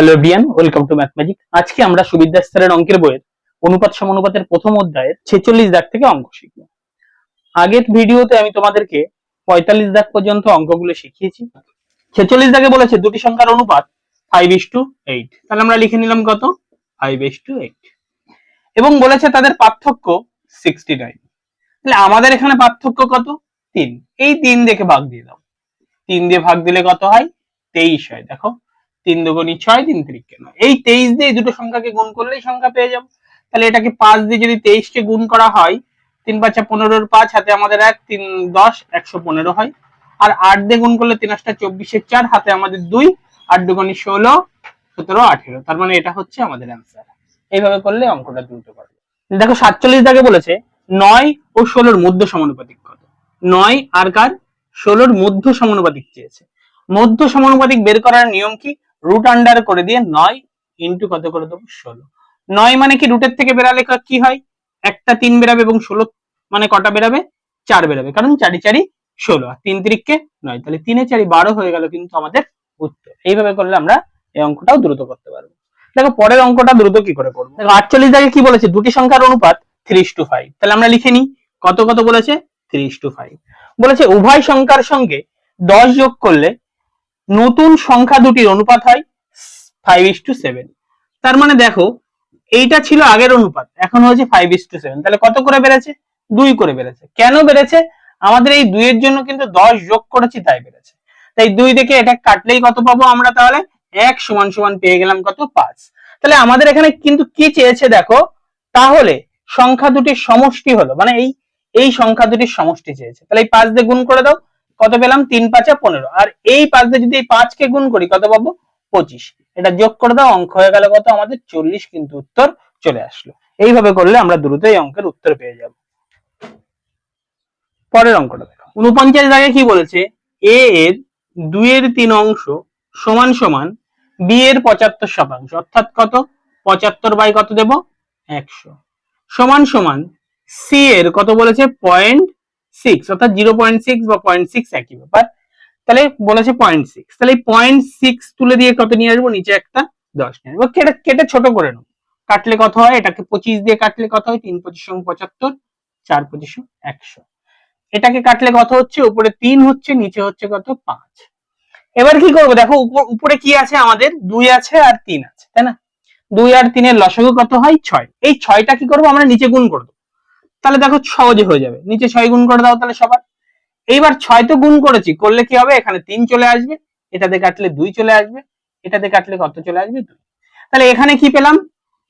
Hello everyone welcome to math magic আজকে আমরা সুবিদ্যা স্তরের অঙ্কের বইয়ের অনুপাত সমানুপাতের প্রথম অধ্যায়ের ছেচল্লিশ দাগ থেকে অঙ্ক শিখব। আগের ভিডিওতে আমি তোমাদেরকে পঁয়তাল্লিশ দাগ পর্যন্ত অঙ্কগুলো শিখিয়েছি। ছেচল্লিশ দাগে বলেছে দুটি সংখ্যার অনুপাত ফাইভ ইস টু এইট তাহলে আমরা লিখে নিলাম কত? ফাইভ ইস টু এইট এবং বলেছে তাদের পার্থক্য সিক্সটি নাইন তাহলে আমাদের এখানে পার্থক্য কত? তিন। এই তিন দেখে ভাগ দিয়ে দাও। তিন দিয়ে ভাগ দিলে কত হয়? তেইশ হয়। দেখো তিন দুগুণি ছয় তিন তিরিখকে নয় এই তেইশ দিয়ে দুটো সংখ্যাকে গুণ করলেই সংখ্যা পেয়ে যাব। তাহলে এটাকে পাঁচ দিয়ে যদি তেইশকে গুণ করা হয়, তিন পাঁচা পনেরোর পাঁচ, হাতে আমাদের এক, তিন দশ, একশো পনেরো হয়। আর আট দিয়ে গুণ করলে তিন আটটা চব্বিশের চার, হাতে আমাদের দুই, আট দুগুণি ষোলো, সতেরো, আঠেরো। তার মানে এটা হচ্ছে আমাদের অ্যান্সার এইভাবে করলে অঙ্কটা দ্রুত পারবে দেখো সাতচল্লিশ দাগে বলেছে, নয় ও ষোলোর মধ্য সমানুপাতিক কত? নয় আর কার? ষোলোর মধ্য সমানুপাতিক চেয়েছে। মধ্য সমানুপাতিক বের করার নিয়ম কি? রুট আন্ডার করে দিয়ে নয় ইন্টু কত করে দেবো? ষোলো। নয় মানে কি রুটের থেকে বেরালে কি হয়? একটা তিন বেরাবে এবং ষোলো মানে কটা বেরাবে চার বেরাবে কারণ চারি চারি ষোলো। আর তিন তিরিখকে নয়। তাহলে তিনে চারি বারো হয়ে গেল কিন্তু আমাদের উত্তর। এইভাবে করলে আমরা এই অঙ্কটাও দ্রুত করতে পারব। দেখো, পরের অঙ্কটা দ্রুত কি করে করব? দেখো, আটচল্লিশ দাগে কি বলেছে? দুটি সংখ্যার অনুপাত থ্রি টু ফাইভ তাহলে আমরা লিখে নিই। কত কত বলেছে? থ্রি টু ফাইভ বলেছে, উভয় সংখ্যার সঙ্গে দশ যোগ করলে নতুন সংখ্যা দুটির অনুপাত হয় ফাইভ ইস টু সেভেন তার মানে দেখো, এইটা ছিল আগের অনুপাত, এখন হয়েছে ফাইভ ইস টু সেভেন তাহলে কত করে বেড়েছে? দুই করে বেড়েছে। কেন বেড়েছে? আমাদের এই দুইয়ের জন্য কিন্তু দশ যোগ করেছি, তাই বেড়েছে। তাই দুই থেকে এটা কাটলেই কত পাবো আমরা তাহলে? এক সমান সমান পেয়ে গেলাম কত? পাঁচ। তাহলে আমাদের এখানে কিন্তু কি চেয়েছে দেখো? তাহলে সংখ্যা দুটির সমষ্টি হলো মানে এই এই সংখ্যা দুটির সমষ্টি চেয়েছে। তাহলে এই পাঁচ দিয়ে গুণ করে দাও কত পেলাম? তিন পাঁচে পনেরো। আর এই পাঁচ দিয়ে যদি এই পাঁচকে গুণ করি, কত পাবো? পঁচিশ। এটা যোগ করে দাও, অঙ্ক হয়ে গেল কত? আমাদের চল্লিশ কিন্তু উত্তর চলে আসলো। এইভাবে করলে আমরা দ্রুত এই অঙ্কের উত্তর পেয়ে যাব। পরের অঙ্কটা দেখো। উনপঞ্চাশ দাগে কি বলেছে? এ এর দুইয়ের তিন অংশ সমান সমান বি এর পঁচাত্তর শতাংশ। অর্থাৎ কত? পঁচাত্তর বাই কত দেব? একশো। সমান সমান সি এর কত বলেছে? পয়েন্ট সিক্স অর্থাৎ জিরো পয়েন্ট সিক্স বা পয়েন্ট সিক্স একই ব্যাপার। তাহলে বলেছে পয়েন্ট সিক্স তাহলে পয়েন্ট সিক্স তুলে দিয়ে কত নিয়ে আসব? নিচে একটা দশ নিয়ে আসব। কেটে কেটে ছোট করে কাটলে কত হয়? এটাকে পঁচিশ দিয়ে কাটলে কত হয়? তিন পঁচিশ পঁচাত্তর, চার পঁচিশ একশো। এটাকে কাটলে কত হচ্ছে? উপরে তিন হচ্ছে, নিচে হচ্ছে কত? পাঁচ। এবার কি করব? দেখো উপর- কি আছে আমাদের? দুই আছে আর তিন আছে, তাই না? দুই আর তিনের লসাগু কত হয়? ছয়। এই ছয়টা কি করব? আমরা নিচে গুণ করে দেবো। তাহলে দেখো সহজে হয়ে যাবে। নিচে ছয় গুণ করে দাও তাহলে সবার। এইবার ছয় তো গুণ করেছি, করলে কি হবে? এখানে তিন চলে আসবে, এটাতে কাটলে দুই চলে আসবে, এটাতে কাটলে কত চলে আসবে? দুই। তাহলে এখানে কি পেলাম?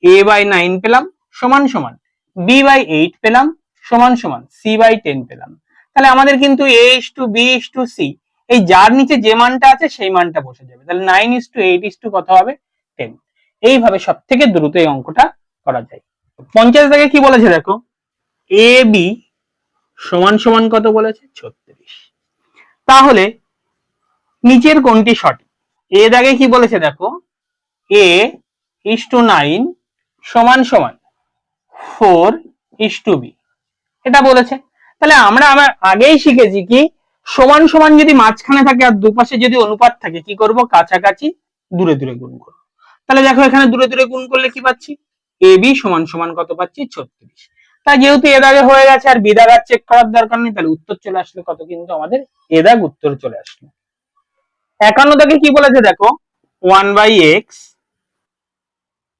এ বাই নাইন পেলাম, সমান সমান। বি বাই এইট পেলাম, সমান সমান। সি বাই টেন পেলাম। তাহলে আমাদের কিন্তু A is to B is to C এই যার নিচে যে মানটা আছে সেই মানটা বসে যাবে। তাহলে nine is to eight is to কত হবে? টেন এইভাবে সব থেকে দ্রুত এই অঙ্কটা করা যায়। পঞ্চাশ দাগে কি বলেছে দেখো? এ বি সমান সমান কত বলেছে? ছত্রিশ। তাহলে নিচের কোনটি সঠিক। এ দাগে কি বলেছে দেখো? এ ইস টু নাইন সমান সমান ফোর ইস টু বি এটা বলেছে। তাহলে আমরা আমার আগেই শিখেছি কি, সমান সমান যদি মাঝখানে থাকে আর দুপাশে যদি অনুপাত থাকে, কি করব? কাছাকাছি দূরে দূরে গুণ করব। তাহলে দেখো এখানে দূরে দূরে গুণ করলে কি পাচ্ছি? এ বি সমান সমান কত পাচ্ছি? ছত্রিশ। তাই যেহেতু এ দাগে হয়ে গেছে আর বি দাগ আর চেক করার দরকার নেই, তাহলে উত্তর চলে আসলে কত? কিন্তু আমাদের এ দাগ উত্তর চলে আসলো। একান্ন দাগে কি বলেছে দেখো? One by x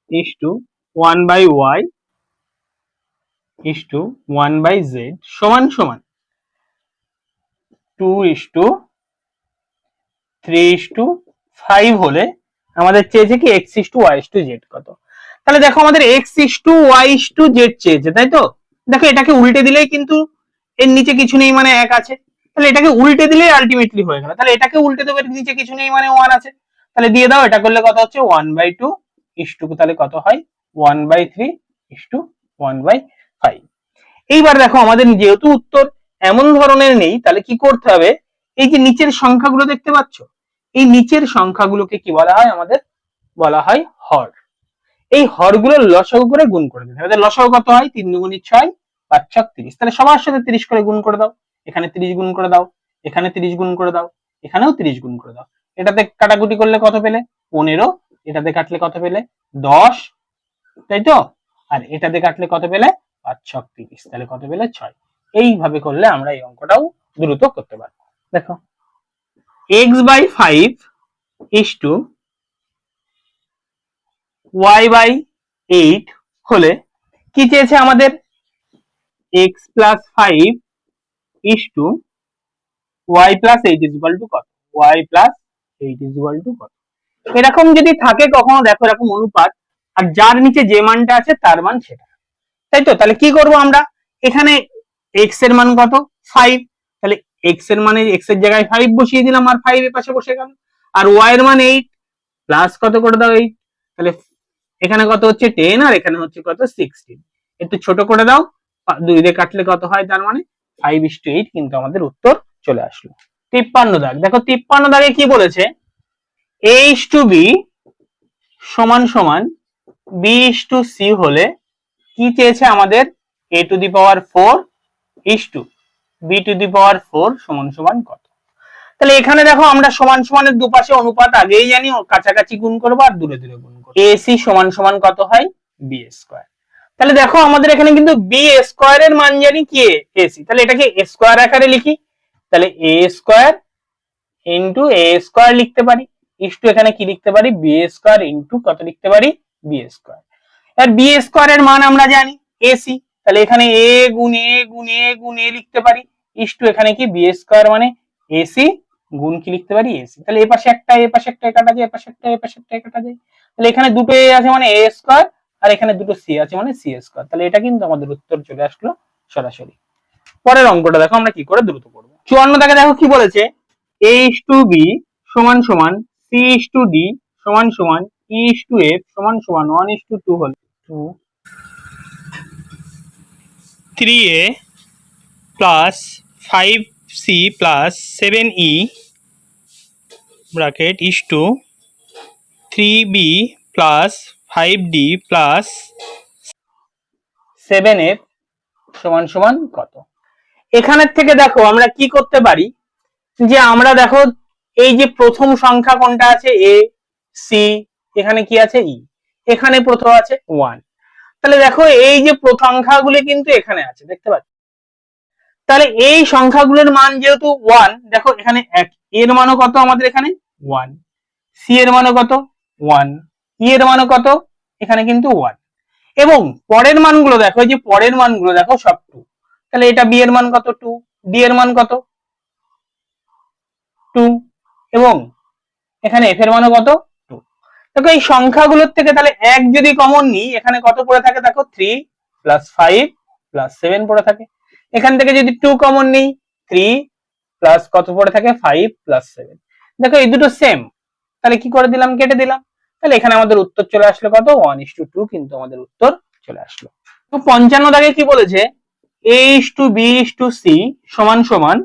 is to one by y is to one by z সমান সমান two is to three is to five হলে আমাদের চেয়েছে কি x is to y is to z কত? তাহলে দেখো আমাদের x is to y is to z চেয়েছে, তাই তো? দেখো এটাকে উল্টে দিলেই কিন্তু এর নিচে কিছু নেই মানে এক আছে। তাহলে এটাকে উল্টে দিলেই আলটিমেটলি হয়ে গেল। তাহলে এটাকে উল্টে দেবো নিচে কিছু নেই মানে ওয়ান আছে। তাহলে দিয়ে দাও, এটা করলে কত হচ্ছে? One by two is to তাহলে কত হয়? One by three is to one by five এইবার দেখো আমাদের যেহেতু উত্তর এমন ধরনের নেই, তাহলে কি করতে হবে? এই যে নিচের সংখ্যাগুলো দেখতে পাচ্ছ? এই নিচের সংখ্যাগুলোকে কি বলা হয়? আমাদের বলা হয় হর। এই হরগুলো লসাগু করে গুণ করে দিতে হবে লসাগু কত হয়? তিন দুগুণি ছয় পাঁচ ছক তিরিশ তাহলে সবার সাথে তিরিশ করে গুণ করে দাও। এখানে তিরিশ গুণ করে দাও। এখানে তিরিশ গুণ করে দাও। এখানেও তিরিশ গুণ করে দাও। এটাতে কাটাকুটি করলে কত পেলে? পনেরো। এটাতে কাটলে কত পেলে? দশ। তাই তো? আর এটাতে কাটলে কত পেলে? পাঁচ ছক তিরিশ তাহলে কত পেলে? ছয়। এইভাবে করলে আমরা এই অঙ্কটাও দ্রুত করতে পারব। দেখো। X by five is to y by eight হলে কি চেয়েছে আমাদের? X plus five is to y plus eight is equal to কত? Y plus eight is equal কত? এরকম যদি থাকে কখনো, দেখো এরকম অনুপাত, আর যার নিচে যে মানটা আছে তার মান সেটা। তাই তো? তাহলে কি করব আমরা? এখানে এক্সের মান কত? ফাইভ তাহলে এক্সের মানে এক্সের জায়গায় ফাইভ বসিয়ে দিলাম, আর ফাইভ এর পাশে বসে গেল। আর ওয়াই এর মান এইট প্লাস কত করে দাও এইট তাহলে এখানে কত হচ্ছে টেন আর এখানে হচ্ছে কত সিক্সটিন একটু ছোট করে দাও দুই দিয়ে কাটলে কত হয়? তার মানে ফাইভ ইস টু এইট কিন্তু আমাদের উত্তর চলে আসলো। তিপ্পান্ন দাগ। দেখো তিপ্পান্ন দাগে কি বলেছে? এ ইস টু বি সমান সমান বি ইস টু সি হলে কি চেয়েছে আমাদের? A to the power four is to B to the power four সমান সমান কত? তাহলে এখানে দেখো আমরা সমান সমানের দুপাশে অনুপাত আগেই জানি কাছাকাছি গুণ করব আর দূরে দূরে গুণ এসি সমান সমান কত হয়? বি স্কোয়ার তাহলে দেখো আমাদের এখানে কিন্তু বি স্কোয়ার এর মান জানি কি? এসি তাহলে এটাকে স্কোয়ার আকারে লিখি। তাহলে A square into A square লিখতে পারি। ইস টু এখানে কি লিখতে পারি? বি স্কোয়ার ইন্টু কত লিখতে পারি? বি স্কোয়ার আর বি স্কোয়ার এর মান আমরা জানি এসি তাহলে এখানে এ গুণ এ গুণ এ গুণ এ লিখতে পারি। ইস টু এখানে কি? বি স্কোয়ার মানে এসি গুণ কি লিখতে পারি? এসি তাহলে এ পাশে একটা, এ পাশে একটা কাটা যায়, এ পাশে একটা, এ পাশে একটা কাটা যায়। তাহলে এখানে দুটো এ আছে মানে এ স্কোয়ার আর এখানে দুটো সি আছে মানে সি স্কোয়ার তাহলে এটা কিন্তু আমাদের উত্তর চলে আসলো সরাসরি। পরের অঙ্কটা দেখো, আমরা কি করে দ্রুত করব? চুয়ান্ন টাকা দেখো কি বলেছে? এ ইস টু বি সমান সমান সি ইস টু ডি সমান সমান ই ইস টু এফ সমান সমান one is to two two two three A plus five C plus seven E bracket is to three B plus five D plus seven F সমান সমান কত? এখানের থেকে দেখো আমরা কি করতে পারি? যে আমরা দেখো এই যে প্রথম সংখ্যা কোনটা আছে? এ সি এখানে কি আছে? ই এখানে প্রথম আছে ওয়ান তাহলে দেখো এই যে সংখ্যাগুলি কিন্তু এখানে আছে, দেখতে পাচ্ছ? তাহলে এই সংখ্যাগুলোর মান যেহেতু ওয়ান দেখো এখানে এক। এর মানও কত আমাদের এখানে? ওয়ান সি এর মানও কত? ওয়ান ই এর মানও কত? এখানে কিন্তু ওয়ান এবং পরের মানগুলো দেখো, এই যে পরের মানগুলো দেখো, সব টু তাহলে এটা বি এর মান কত? টু ডি এর মান কত? টু এবং এখানে এফ এর মানও কত? টু দেখো, এই সংখ্যাগুলোর থেকে তাহলে এক যদি কমন নিই, এখানে কত পড়ে থাকে? দেখো three plus five plus seven পড়ে থাকে। এখান থেকে যদি টু কমন নিই থ্রি প্লাস কত পড়ে থাকে? ফাইভ প্লাস সেভেন দেখো, এই দুটো সেম তাহলে কি করে দিলাম? কেটে দিলাম। তাহলে এখানে আমাদের উত্তর চলে আসলো কত? ওয়ান ইস টু টু কিন্তু আমাদের উত্তর চলে আসলো। তো পঞ্চান্ন দাগে কি বলেছে? A is to B is to C সমান সমান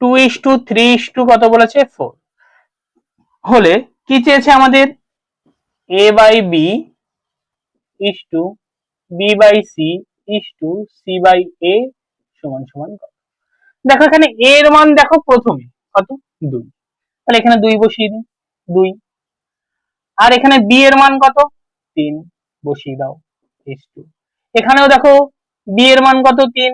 two is to three is to কত বলেছে? ফোর হলে কি চেয়েছে আমাদের? A by B is to B by C is to C by A সমান সমান কত? দেখো এখানে এর মান দেখো প্রথমে কত? দুই। তাহলে এখানে দুই বসিয়ে দিই। দুই। আর এখানে বি এর মান কত? তিন। বসিয়ে দাও ইস টু এখানেও দেখো বি এর মান কত? তিন।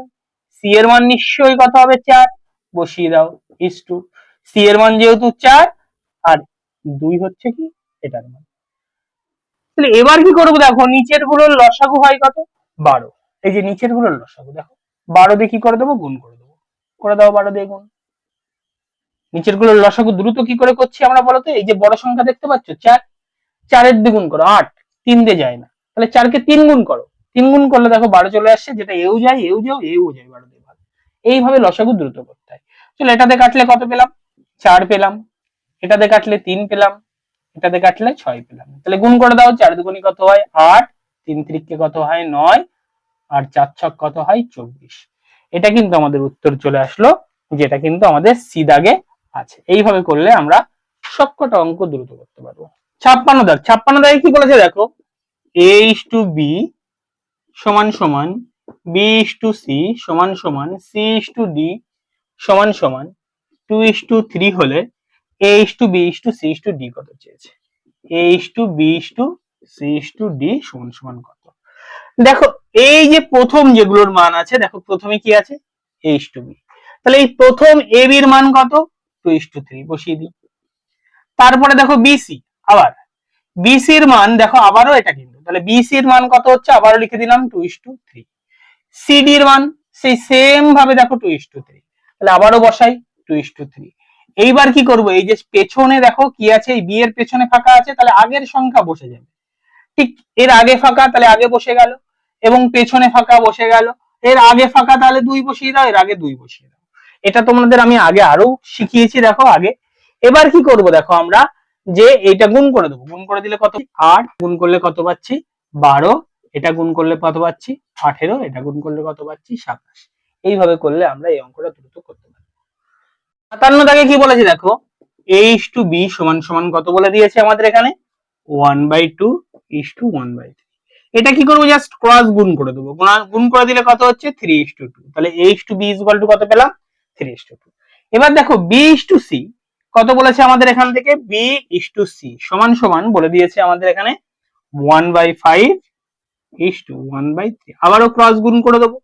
সি এর মান নিশ্চয়ই কত হবে? চার। বসিয়ে দাও ইস টু সি এর মান যেহেতু চার, আর দুই হচ্ছে কি? এটার মান। তাহলে এবার কি করব দেখো, নিচেরগুলোর লসাগু হয় কত? বারো। এই যে নিচেরগুলোর লসাগু, দেখো। বারো দিয়ে কি করে দেবো? গুণ করে দেবো। করে দাও বারো দিয়ে গুণ। নিচেরগুলোর লসাগু দ্রুত কি করে করছি আমরা বলতো এই যে বড় সংখ্যা দেখতে পাচ্ছ? চার। চারের দ্বিগুণ করো, আট, তিন দিয়ে যায় না। তাহলে চারকে তিন গুণ করো। তিন গুণ করলে দেখো বারো চলে আসছে, যেটা এও যায়, এও যাও এও যায় বারো দিয়ে ভাগ। এইভাবে লসাগু দ্রুত করতে হয়। চলো, এটাতে কাটলে কত পেলাম? চার পেলাম। এটাতে কাটলে তিন পেলাম। এটাতে কাটলে ছয় পেলাম। তাহলে গুণ করে দাও, চার দুগুণি কত হয়? আট। তিন ত্রিককে কত হয়? নয়। আর চার ছক কত হয়? চব্বিশ। এটা কিন্তু আমাদের উত্তর চলে আসলো, যেটা কিন্তু আমাদের সিদাগে আছে। এইভাবে করলে আমরা সবকটা অঙ্ক দ্রুত করতে পারব। ছাপ্পান্ন দাগ ছাপ্পান্ন দাগে কি বলেছে দেখো এ ইস টু বি সমান সমান বি ইস টু সি সমান সমান সি ইস টু ডি সমান সমান টু ইস টু থ্রি হলে A is to B is to C is to D কত চেয়েছে A is to B is to C is to D সমান সমান কত দেখো এই যে প্রথম যেগুলোর মান আছে দেখো প্রথমে কি আছে এ ইস টু বি তাহলে এই প্রথম এ বির মান কত টু ইস টু থ্রি বসিয়ে দিই তারপরে দেখো বিসি আবার বিসির মান দেখো আবারও এটা কিন্তু। তাহলে বিসির মান কত হচ্ছে? আবারও লিখে দিলাম টু ইস টু থ্রি সিডির মান সেই সেম ভাবে দেখো টু ইস টু থ্রি তাহলে আবারও বসাই টু ইস টু থ্রি এইবার কি করব? এই যে পেছনে দেখো কি আছে? এই বি এর পেছনে ফাঁকা আছে, তাহলে আগের সংখ্যা বসে যাবে। ঠিক এর আগে ফাঁকা, তাহলে আগে বসে গেল। এবং পেছনে ফাঁকা বসে গেল। এর আগে ফাঁকা, তাহলে দুই বসিয়ে দাও, এর আগে দুই বসিয়ে দাও। এটা তোমাদের আমি আগে আরও শিখিয়েছি, দেখো আগে। এবার কি করব? দেখো আমরা যে এটা গুণ করে দেবো। গুণ করে দিলে কত? আট। গুণ করলে কত পাচ্ছি? বারো। এটা গুণ করলে কত পাচ্ছি? আঠেরো। এটা গুণ করলে কত পাচ্ছি? সাতাশ। এইভাবে করলে আমরা এই অঙ্কটা দ্রুত করতে পারি সাতান্ন দাগে কি বলেছে দেখো? এইচ টু বি সমান সমান কত বলে দিয়েছে আমাদের এখানে? One by two is to one by three এটা কি করব? জাস্ট ক্রস গুণ করে দেবো। গুণ করে দিলে কত হচ্ছে? থ্রি ইস টু টু তাহলে H to B is to কত পেলাম? থ্রি ইস টু টু এবার দেখো বি ইস টু সি কত বলেছে আমাদের এখান থেকে? বি ইস টু সি সমান সমান বলে দিয়েছে আমাদের এখানে one by five is to one by three আবারও ক্রস গুণ করে দেবো।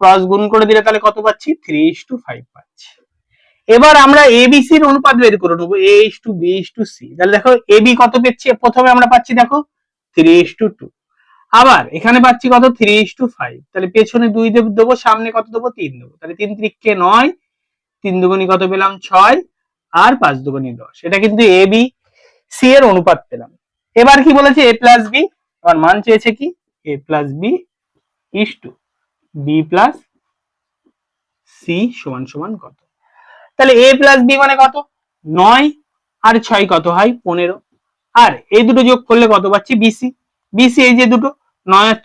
ক্রস গুণ করে দিলে তাহলে কত পাচ্ছি? থ্রি ইস টু ফাইভ পাচ্ছি। এবার আমরা এবিসির অনুপাত বের করে নেব। A is to B is to C তাহলে দেখো এবি কত পেয়েছি? প্রথমে আমরা পাচ্ছি দেখো থ্রি ইস টু টু আবার এখানে পাচ্ছি কত? থ্রি ইস টু ফাইভ তাহলে পেছনে দুই দেবো, সামনে কত দেবো? তিন দেবো। তাহলে তিন ত্রিককে নয়, তিন দুগুণি কত পেলাম? ছয়। আর পাঁচ দুগুণি দশ। এটা কিন্তু এ বি সি এর অনুপাত পেলাম। এবার কি বলেছে এ প্লাস বি এবার মান চেয়েছে কি? A plus B is to B plus C সমান সমান কত? তাহলে এ প্লাস বি মানে কত? নয় আর ছয় কত হয়? পনেরো। আর এই দুটো যোগ করলে কত পাচ্ছি? বিসি বিসি এই যে দুটো, নয় আর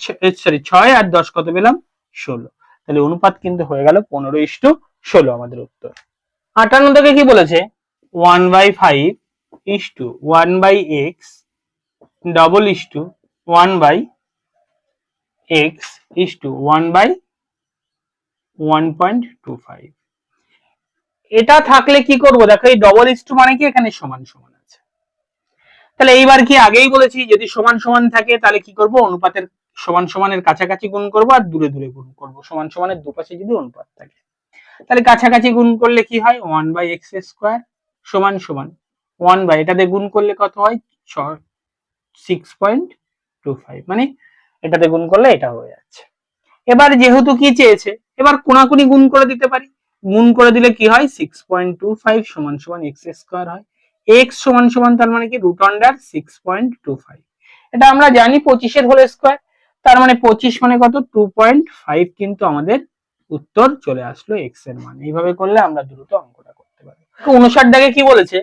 সরি ছয় আর দশ কত পেলাম? ষোলো। তাহলে অনুপাত কিন্তু হয়ে গেল পনেরো ইস্টু ষোলো আমাদের উত্তর। আটান্ন থেকে কি বলেছে? One by five is to one by x, double is to one by x is to one by one point two five. এটা থাকলে কি করব? দেখো, এই ডবল ইস্টু মানে কি? এখানে সমান সমান আছে। তাহলে এইবার কি আগেই বলেছি, যদি সমান সমান থাকে, তাহলে কি করব? অনুপাতের সমান সমানের কাছাকাছি গুণ করব আর দূরে দূরে গুণ করব। সমান সমানের দুপাশে যদি অনুপাত থাকে। তাহলে কাছাকাছি গুণ করলে কি হয়? ওয়ান বাই এক্স স্কোয়ার সমান সমান ওয়ান বাই এটাতে গুণ করলে কত হয়? সিক্স পয়েন্ট টু ফাইভ মানে এটাতে গুণ করলে এটা হয়ে যাচ্ছে। এবার যেহেতু কি চেয়েছে, এবার কোনাকুনি গুণ করে দিতে পারি। গুণ করে দিলে কি হয়? সিক্স পয়েন্ট টু ফাইভ সমান সমান এক্স স্কোয়ার হয়। এক্স সমান সমান তার মানে কি? Root under six point two five এটা আমরা জানি পঁচিশের হোল স্কোয়ার তার মানে পঁচিশ মানে কত? টু পয়েন্ট ফাইভ কিন্তু আমাদের উত্তর চলে আসলো এক্সের মান। এইভাবে করলে আমরা দ্রুত পারি উনষাট দাগে কি বলেছে?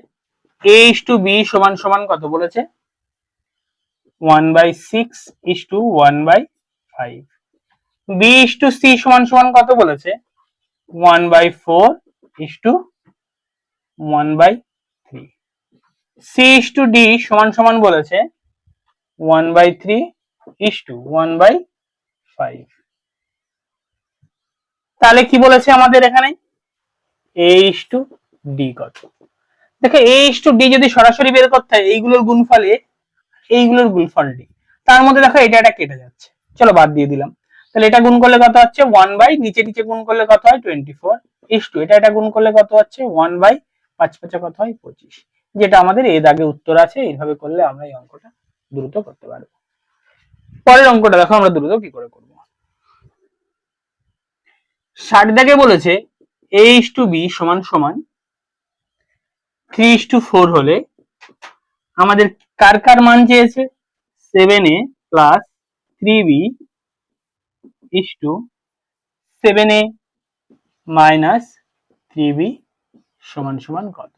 এ ইস টু বি সমান সমান কত বলেছে? One by six is to one by five B is to C সমান সমান কত বলেছে? One by four is to one by three C is to D সমান সমান বলেছে? One by three is to one by five তাহলে কি বলেছে আমাদের এখানে? এ ইস টু ডি কত? দেখো এ টু ডি যদি সরাসরি বের করতে হয়, এইগুলোর গুণফলে এইগুলোর গুণফল ডি তার মধ্যে দেখো এটা এটা কেটে যাচ্ছে। চলো বাদ দিয়ে দিলাম। তাহলে এটা গুণ করলে কত হচ্ছে? ওয়ান বাই নিচে নিচে গুণ করলে কত হয়? টোয়েন্টি ফোর ইস টু এটা এটা গুণ করলে কত হচ্ছে? ওয়ান বাই পাঁচ পাঁচে কত হয়? পঁচিশ। যেটা আমাদের এর আগে উত্তর আছে, এইভাবে করলে আমরা এই অঙ্কটা দ্রুত করতে পারব। পরের অঙ্কটা দেখো, আমরা দ্রুত কি করে করব? ষাট দাগে বলেছে এ ইস টু বি সমান সমান থ্রি ইস টু ফোর হলে আমাদের কার কার মান চেয়েছে? Seven A plus three B is to seven A minus three B সমান সমান কত?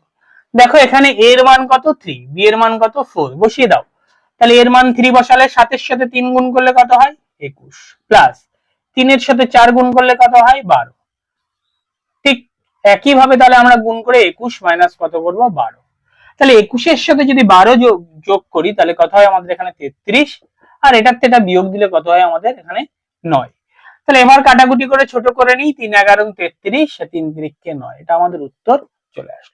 দেখো এখানে এর মান কত? থ্রি বি এর মান কত? ফোর বসিয়ে দাও। তাহলে এর মান থ্রি বসালে সাতের সাথে তিন গুণ করলে কত হয়? একুশ। প্লাস তিনের সাথে চার গুণ করলে কত হয়? বারো। একইভাবে তাহলে আমরা গুণ করে একুশ মাইনাস কত করব? বারো। তাহলে একুশের সাথে যদি বারো যোগ করি, তাহলে কত হয় আমাদের এখানে তেত্রিশ? আর এটার থেকে বিয়োগ দিলে কত হয় আমাদের এখানে নয়। তাহলে এবার কাটাকুটি করে ছোট করে নিই, তিন এগারো তেত্রিশ, তিন তিরিখকে নয়। এটা আমাদের উত্তর চলে আসলো।